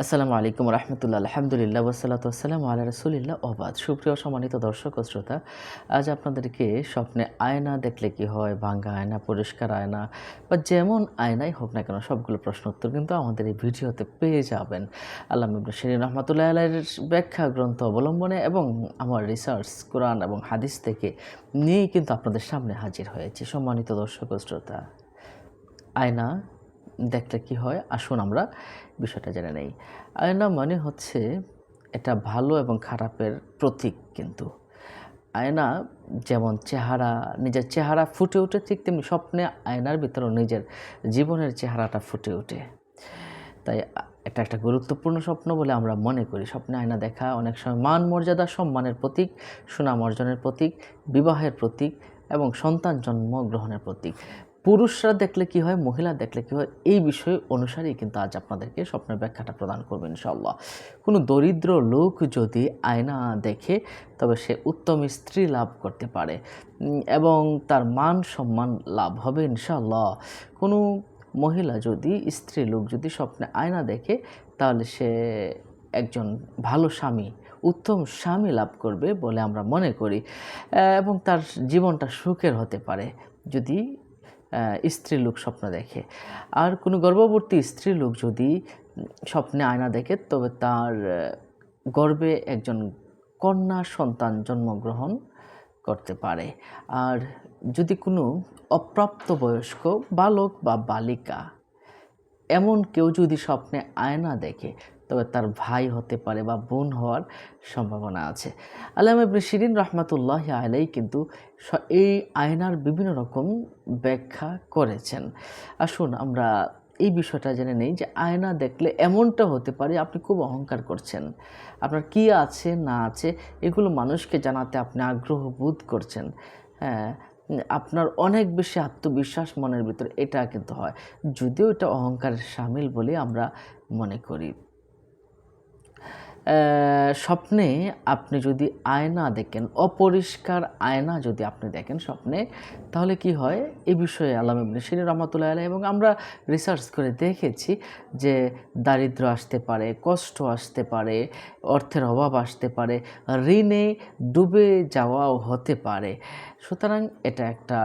আসসালামু আলাইকুম রহমতুল্লাহ, আলহামদুলিল্লাহ ওসালাত আসসালামু আল্লাহ রসুলিল্লাহ, ওবাদ। সুপ্রিয় সম্মানিত দর্শক ও শ্রোতা, আজ আপনাদেরকে স্বপ্নে আয়না দেখলে কি হয়, ভাঙ্গা আয়না, পরিষ্কার আয়না, বা যেমন আয়নাই হোক না কেন, সবগুলো প্রশ্ন উত্তর কিন্তু আমাদের এই ভিডিওতে পেয়ে যাবেন। আল্লাহ ইবনে শিরিন রহমতুল্লাহ আলাইয়ের ব্যাখ্যা, গ্রন্থ অবলম্বনে এবং আমার রিসার্চ কোরআন এবং হাদিস থেকে নিয়েই কিন্তু আপনাদের সামনে হাজির হয়েছি, সম্মানিত দর্শক ও শ্রোতা। আয়না দেখলে কি হয়? আসুন আমরা বিষয়টা জেনে নেই। আয়না মানে হচ্ছে এটা ভালো এবং খারাপের প্রতীক কিন্তু। আয়না যেমন চেহারা, নিজের চেহারা ফুটে ওঠে ঠিক তেমনি স্বপ্নে আয়নার ভিতরেও নিজের জীবনের চেহারাটা ফুটে ওঠে। তাই এটা একটা গুরুত্বপূর্ণ স্বপ্ন বলে আমরা মনে করি। স্বপ্নে আয়না দেখা অনেক সময় মান, মর্যাদা, সম্মানের প্রতীক, সুনাম অর্জনের প্রতীক, বিবাহের প্রতীক এবং সন্তান জন্ম গ্রহণের প্রতীক। পুরুষরা দেখলে কি হয়, মহিলা দেখলে কি হয়, এই বিষয় অনুসারেই কিন্তু আজ আপনাদেরকে স্বপ্নের ব্যাখ্যাটা প্রদান করবেন ইনশাল্লাহ কোনো দরিদ্র লোক যদি আয়না দেখে, তবে সে উত্তম স্ত্রী লাভ করতে পারে এবং তার মান সম্মান লাভ হবে ইনশাল্লাহ কোনো মহিলা যদি, স্ত্রী লোক যদি স্বপ্নে আয়না দেখে, তাহলে সে একজন ভালো স্বামী, উত্তম স্বামী লাভ করবে বলে আমরা মনে করি এবং তার জীবনটা সুখের হতে পারে। যদি আহ, স্ত্রী লোক স্বপ্ন দেখে। আর কোনো গর্ভবর্তী স্ত্রীলোক যদি স্বপ্নে আয়না দেখে তবে তার গর্ভে একজন কন্যা সন্তান জন্মগ্রহণ করতে পারে। আর যদি কোনো অপ্রাপ্তবয়স্ক বালক বা বালিকা এমন কেউ যদি স্বপ্নে আয়না দেখে, তবে তার ভাই হতে পারে বা বোন হওয়ার সম্ভাবনা আছে। আল্লাহ ইবনে শিরিন রহমাতুল্লাহ আলাই কিন্তু এই আয়নার বিভিন্ন রকম ব্যাখ্যা করেছেন। আসুন আমরা এই বিষয়টা জেনে নেই যে আয়না দেখলে এমনটা হতে পারে, আপনি খুব অহংকার করছেন। আপনার কি আছে, না আছে, এগুলো মানুষকে জানাতে আপনি আগ্রহ বোধ করছেন। হ্যাঁ আপনার অনেক বেশি আত্মবিশ্বাস মনের ভিতরে, এটা কিন্তু হয়। যদিও এটা অহংকারের সামিল বলে আমরা মনে করি। স্বপ্নে আপনি যদি আয়না দেখেন, অপরিষ্কার আয়না যদি আপনি দেখেন স্বপ্নে, তাহলে কি হয়? এই বিষয়ে আল্লাহ ইবনে শিরিন রহমতুল্লাহ আলাইহি এবং আমরা রিসার্চ করে দেখেছি যে দারিদ্র আসতে পারে, কষ্ট আসতে পারে, অর্থের অভাব আসতে পারে, ঋণে ডুবে যাওয়াও হতে পারে। সুতরাং এটা একটা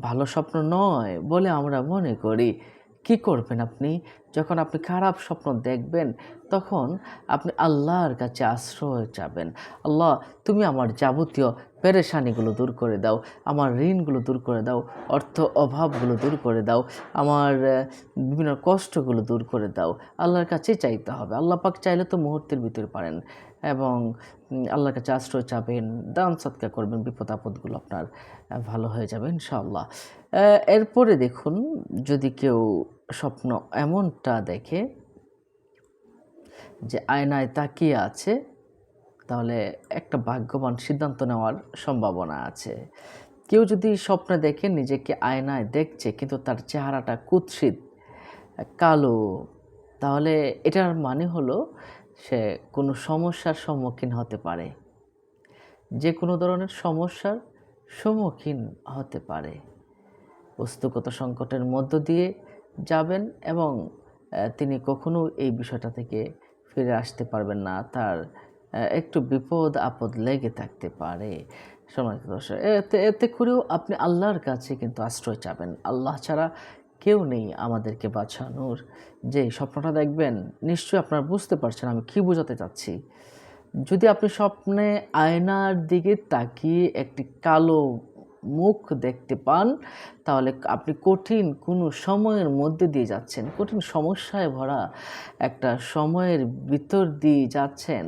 ভালো স্বপ্ন নয় বলে আমরা মনে করি। কি করবেন আপনি? যখন আপনি খারাপ স্বপ্ন দেখবেন, তখন আপনি আল্লাহর কাছে আশ্রয় চাবেন। আল্লাহ, তুমি আমার যাবতীয় পেরেশানিগুলো দূর করে দাও, আমার ঋণগুলো দূর করে দাও, অর্থ অভাবগুলো দূর করে দাও, আমার বিভিন্ন কষ্টগুলো দূর করে দাও। আল্লাহর কাছে চাইতে হবে। আল্লাহ পাক চাইলে তো মুহূর্তের ভিতরে পারেন এবং আল্লাহর কাছে আশ্রয় চাবেন, দান সৎকার করবেন, বিপদ আপদগুলো আপনার ভালো হয়ে যাবে, ইনশাআল্লাহ। এরপরে দেখুন, যদি কেউ স্বপ্ন এমনটা দেখে যে আয়নায় তাকিয়ে আছে, তাহলে একটা ভাগ্যবান সিদ্ধান্ত নেওয়ার সম্ভাবনা আছে। কেউ যদি স্বপ্নে দেখে নিজেকে আয়নায় দেখছে, কিন্তু তার চেহারাটা কুৎসিত, কালো, তাহলে এটার মানে হলো সে কোনো সমস্যার সম্মুখীন হতে পারে। যে কোনো ধরনের সমস্যার সম্মুখীন হতে পারে। বস্তুগত সংকটের মধ্য দিয়ে যাবেন এবং তিনি কখনো এই বিষয়টা থেকে ফিরে আসতে পারবেন না। তার একটু বিপদ আপদ লেগে থাকতে পারে। সম্মানিত দর্শক, এতে এতে করেও আপনি আল্লাহর কাছে কিন্তু আশ্রয় চাবেন। আল্লাহ ছাড়া কেউ নেই আমাদেরকে বাঁচানোর। যে স্বপ্নটা দেখবেন, নিশ্চয়ই আপনারা বুঝতে পারছেন আমি কি বোঝাতে চাচ্ছি। যদি আপনি স্বপ্নে আয়নার দিকে তাকিয়ে একটি কালো মুখ দেখতে পান, তাহলে আপনি কঠিন কোনো সময়ের মধ্যে দিয়ে যাচ্ছেন। কঠিন সমস্যায় ভরা একটা সময়ের ভিতর দিয়ে যাচ্ছেন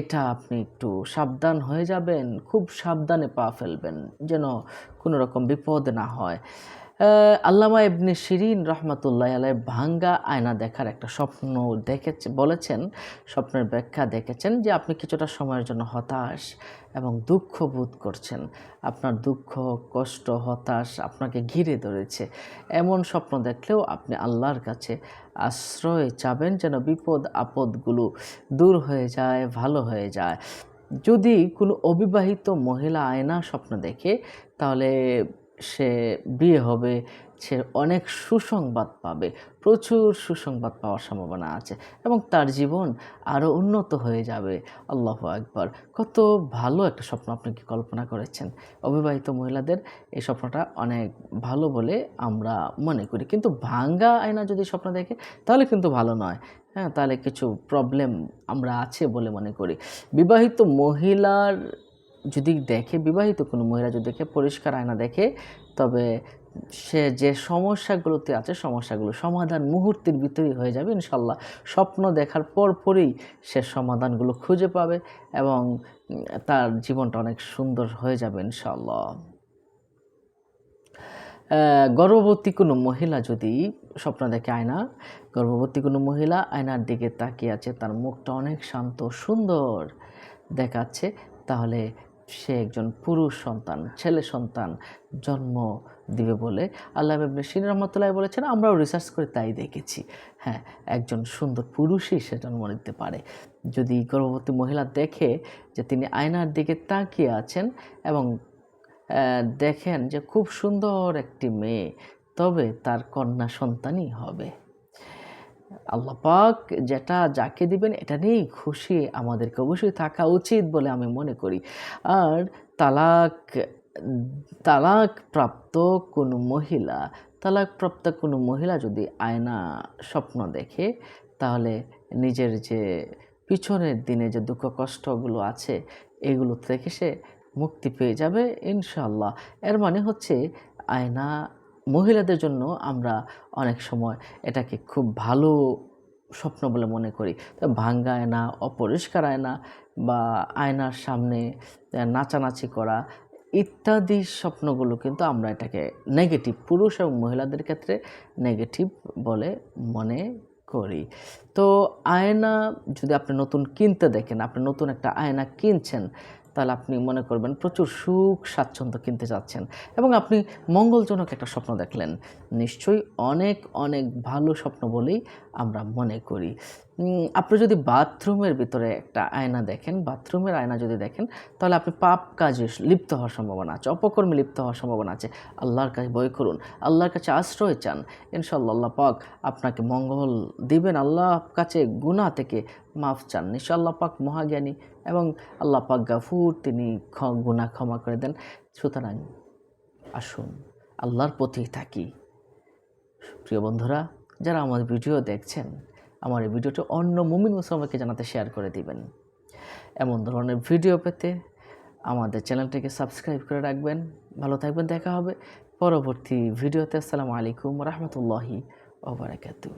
এটা আপনি একটু সাবধান হয়ে যাবেন, খুব সাবধানে পা ফেলবেন, যেন কোনো রকম বিপদ না হয়। আল্লামা ইবনে শিরিন রহমতুল্লাহ আলাই ভাঙ্গা আয়না দেখার একটা স্বপ্ন দেখেছে, বলেছেন, স্বপ্নের ব্যাখ্যা দেখেছেন যে আপনি কিছুটা সময়ের জন্য হতাশ এবং দুঃখ বোধ করছেন। আপনার দুঃখ, কষ্ট, হতাশ আপনাকে ঘিরে ধরেছে। এমন স্বপ্ন দেখলেও আপনি আল্লাহর কাছে আশ্রয় চাবেন যেন বিপদ, আপদগুলো দূর হয়ে যায়, ভালো হয়ে যায়। যদি কোনো অবিবাহিত মহিলা আয়না স্বপ্ন দেখে, তাহলে সে বিয়ে হবে, সে অনেক সুসংবাদ পাবে, প্রচুর সুসংবাদ পাওয়ার সম্ভাবনা আছে এবং তার জীবন আরও উন্নত হয়ে যাবে। আল্লাহ একবার কত ভালো একটা স্বপ্ন আপনি কি কল্পনা করেছেন? অবিবাহিত মহিলাদের এই স্বপ্নটা অনেক ভালো বলে আমরা মনে করি। কিন্তু ভাঙ্গা আয়না যদি স্বপ্ন দেখে, তাহলে কিন্তু ভালো নয়। হ্যাঁ তাহলে কিছু প্রবলেম আমরা আছে বলে মনে করি। বিবাহিত মহিলার যদি দেখে বিবাহিত কোনো মহিলা যদি দেখে পরিষ্কার আয়না দেখে, তবে সে যে সমস্যাগুলোতে আছে, সমস্যাগুলো সমাধান মুহূর্তের ভিতরেই হয়ে যাবে ইনশাল্লাহ স্বপ্ন দেখার পর পরেই সে সমাধানগুলো খুঁজে পাবে এবং তার জীবনটা অনেক সুন্দর হয়ে যাবে ইনশাল্লাহ গর্ভবতী কোনো মহিলা যদি স্বপ্ন দেখে আয়না, গর্ভবতী কোনো মহিলা আয়নার দিকে তাকিয়ে আছে, তার মুখটা অনেক শান্ত, সুন্দর দেখাচ্ছে, তাহলে সে একজন পুরুষ সন্তান, ছেলে সন্তান জন্ম দিবে বলে আল্লাহ সিন রহমতুল্লাহ বলেছেন, আমরাও রিসার্চ করে তাই দেখেছি। হ্যাঁ একজন সুন্দর পুরুষই সে জন্ম নিতে পারে। যদি গর্ভবতী মহিলা দেখে যে তিনি আয়নার দিকে তাকিয়ে আছেন এবং দেখেন যে খুব সুন্দর একটি মেয়ে, তবে তার কন্যা সন্তানই হবে। আল্লাহ পাক যেটা যাকে দিবেন এটা নিয়েই খুশি আমাদেরকে অবশ্যই থাকা উচিত বলে আমি মনে করি। আর তালাক তালাক প্রাপ্ত কোনো মহিলা, তালাক প্রাপ্ত কোনো মহিলা যদি আয়না স্বপ্ন দেখে, তাহলে নিজের যে পিছনের দিনে যে দুঃখ কষ্টগুলো আছে, এগুলো থেকে সে মুক্তি পেয়ে যাবে ইনশাল্লাহ এর মানে হচ্ছে আয়না মহিলাদের জন্য আমরা অনেক সময় এটাকে খুব ভালো স্বপ্ন বলে মনে করি। তো ভাঙ্গা আয়না, অপরিষ্কার আয়না বা আয়নার সামনে নাচানাচি করা ইত্যাদি স্বপ্নগুলো কিন্তু আমরা এটাকে নেগেটিভ পুরুষ এবং মহিলাদের ক্ষেত্রে নেগেটিভ বলে মনে করি। তো আয়না যদি আপনি নতুন কিনতে দেখেন, আপনি নতুন একটা আয়না কিনছেন তাহলে আপনি মনে করবেন প্রচুর সুখ স্বাচ্ছন্দ্য কিনতে যাচ্ছেন। এবং আপনি মঙ্গলজনক একটা স্বপ্ন দেখলেন। নিশ্চয়ই অনেক অনেক ভালো স্বপ্ন বলেই আমরা মনে করি। আপনি যদি বাথরুমের ভিতরে একটা আয়না দেখেন, বাথরুমের আয়না যদি দেখেন, তাহলে আপনি পাপ কাজে লিপ্ত হওয়ার সম্ভাবনা আছে, অপকর্মে লিপ্ত হওয়ার সম্ভাবনা আছে। আল্লাহর কাছে বই করুন, আল্লাহর কাছে আশ্রয় চান। ইনশাল্লাহ পাক আপনাকে মঙ্গল দিবেন, আল্লাহ কাছে গুনাহ থেকে মাফ চান। নিশ্চয় পাক মহাজ্ঞানী এবং আল্লাহ পাক গাফুর, তিনি গুনাহ ক্ষমা করে দেন। সুতরাং আসুন, আল্লাহর প্রতি থাকি। প্রিয় বন্ধুরা, যারা আমার ভিডিও দেখছেন, আমার এই ভিডিওটি অন্য মুমিন মুসলমানকে জানাতে শেয়ার করে দিবেন। এমন ধরনের ভিডিও পেতে আমাদের চ্যানেলটিকে সাবস্ক্রাইব করে রাখবেন। ভালো থাকবেন, দেখা হবে পরবর্তী ভিডিওতে। আসসালামু আলাইকুম রহমতুল্লাহি ওবরাকাতুহ